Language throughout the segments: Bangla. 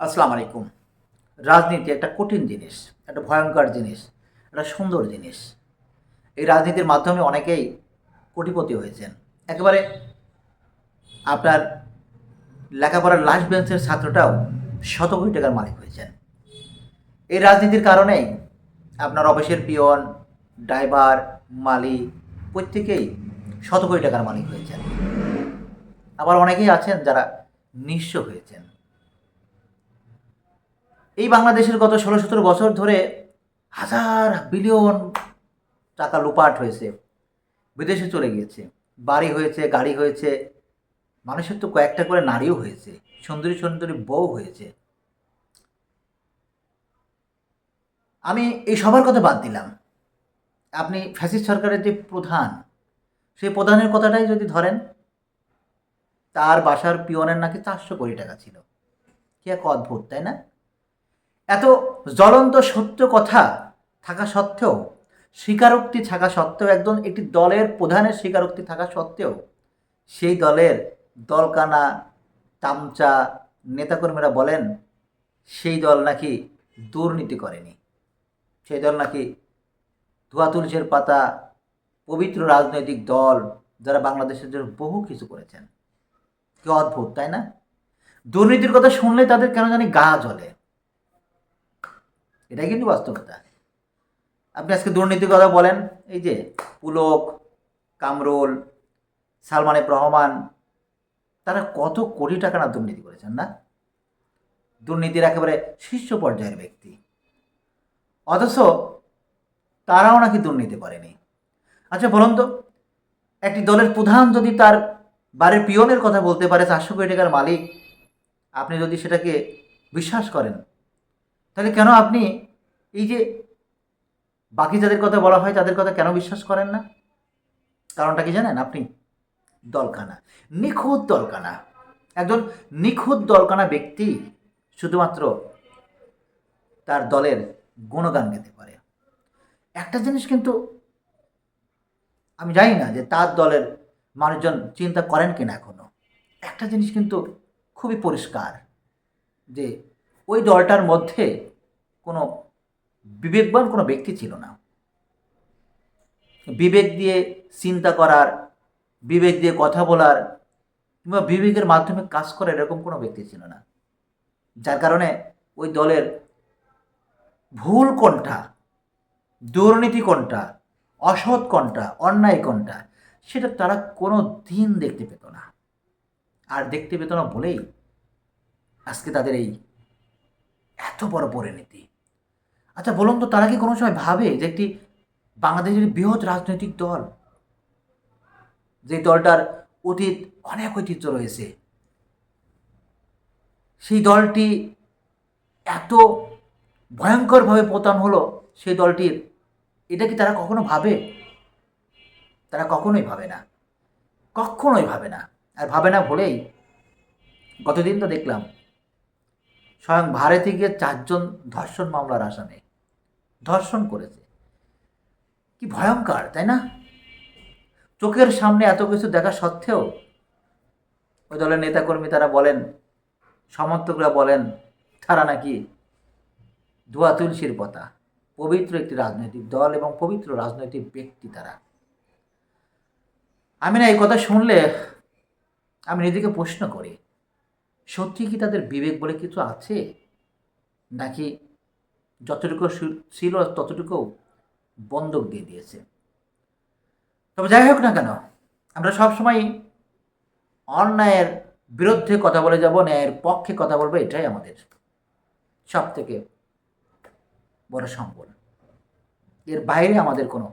আসসালামু আলাইকুম। রাজনীতি একটা কঠিন জিনিস, একটা ভয়ঙ্কর জিনিস, একটা সুন্দর জিনিস। এই রাজনীতির মাধ্যমে অনেকেই কোটিপতি হয়েছেন। একেবারে আপনার লেখাপড়ার লাস্ট বেঞ্চের ছাত্রটাও শত কোটি টাকার মালিক হয়েছেন। এই রাজনীতির কারণেই আপনার অফিসের পিয়ন, ড্রাইভার, মালিক প্রত্যেকেই শত কোটি টাকার মালিক হয়েছেন। আবার অনেকেই আছেন যারা নিঃস্ব হয়েছেন। এই বাংলাদেশের গত ষোলো সতেরো বছর ধরে হাজার বিলিয়ন টাকা লুপাট হয়েছে। বিদেশে চলে গিয়েছে, বাড়ি হয়েছে, গাড়ি হয়েছে, মানুষের তো কয়েকটা করে নারীও হয়েছে, সুন্দরী সুন্দরী বউ হয়েছে। আমি এই সবার কথা বাদ দিলাম। আপনি ফ্যাসিস্ট সরকারের যে প্রধান, সেই প্রধানের কথাটাই যদি ধরেন, তার বাসার পিয়নের নাকি চারশো কোটি টাকা ছিল। কি এক অদ্ভুত, তাই না? এত জ্বলন্ত সত্য কথা থাকা সত্ত্বেও, স্বীকারোক্তি থাকা সত্ত্বেও, একজন একটি দলের প্রধানের স্বীকারোক্তি থাকা সত্ত্বেও, সেই দলের দলকানা, তামচা নেতাকর্মীরা বলেন, সেই দল নাকি দুর্নীতি করেনি। সেই দল নাকি ধোয়া তুলসের পাতা, পবিত্র রাজনৈতিক দল যারা বাংলাদেশের জন্য বহু কিছু করেছেন। কি অদ্ভুত, তাই না? দুর্নীতির কথা শুনলে তাদের কেন জানি গা জ্বলে। এটাই কিন্তু বাস্তবতা। আপনি আজকে দুর্নীতির কথা বলেন, এই যে পুলক, কামরুল, সালমান রহমান, তারা কত কোটি টাকা না দুর্নীতি করেছেন না? দুর্নীতির একেবারে শীর্ষ পর্যায়ের ব্যক্তি। অথচ তারাও নাকি দুর্নীতি করেনি। আচ্ছা বলুন তো, একটি দলের প্রধান যদি তার বাড়ির পিয়নের কথা বলতে পারে, চারশো কোটি টাকার মালিক, আপনি যদি সেটাকে বিশ্বাস করেন তাহলে কেন আপনি এই যে বাকি যাদের কথা বলা হয় তাদের কথা কেন বিশ্বাস করেন না? কারণটা কি জানেন আপনি? দলকানা নিখুঁত দলকানা একজন নিখুঁত দলকানা ব্যক্তি শুধুমাত্র তার দলের গুণগান গেতে পারে। একটা জিনিস কিন্তু আমি জানি না যে তার দলের মানুষজন চিন্তা করেন কিনা এখনও। একটা জিনিস কিন্তু খুবই পরিষ্কার যে ওই দলটার মধ্যে কোনো বিবেকবান কোনো ব্যক্তি ছিল না। বিবেক দিয়ে চিন্তা করার, বিবেক দিয়ে কথা বলার কিংবা বিবেকের মাধ্যমে কাজ করার এরকম কোনো ব্যক্তি ছিল না। যার কারণে ওই দলের ভুল কোনটা দুর্নীতি কোনটা অসৎ কোনটা অন্যায় কোনটা সেটা তারা কোনো দিন দেখতে পেত না। আর দেখতে পেত না বলেই আজকে তাদের এই এত বড় পরিণতি। আচ্ছা বলুন তো, তারা কি কোনো সময় ভাবে যে একটি বাংলাদেশের বৃহৎ রাজনৈতিক দল, যে দলটার অতীত অনেক ঐতিহ্য রয়েছে, সেই দলটি এত ভয়ঙ্করভাবে পতন হলো সেই দলটির, এটা কি তারা কখনো ভাবে? তারা কখনোই ভাবে না। কখনোই ভাবে না। আর ভাবে না বলেই গতদিন তো দেখলাম স্বয়ং ভারতে গিয়ে চারজন ধর্ষণ মামলার আসামে ধর্ষণ করেছে। কি ভয়ঙ্কর, তাই না? চোখের সামনে এত কিছু দেখা সত্ত্বেও ওই দলের নেতাকর্মী তারা বলেন, সমর্থকরা বলেন, তারা নাকি ধোয়া তুলসীর পাতা। পবিত্র একটি রাজনৈতিক দল এবং পবিত্র রাজনৈতিক ব্যক্তি তারা। আমি না এই কথা শুনলে আমি নিজেকে প্রশ্ন করি সত্যি কি তাদের বিবেক বলে কিছু আছে? নাকি যতটুকু ছিল ততটুকু বন্ধক দিয়ে দিয়েছে। তবে যাই হোক না কেন, আমরা সবসময় অন্যায়ের বিরুদ্ধে কথা বলে যাব, ন্যায়ের পক্ষে কথা বলব, এটাই আমাদের সব থেকে বড় সম্বল। এর বাইরে আমাদের কোনো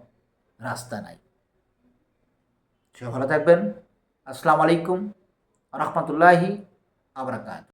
রাস্তা নাই। সে ভালো থাকবেন। আসসালামু আলাইকুম। রহমতুল্লাহি abracado.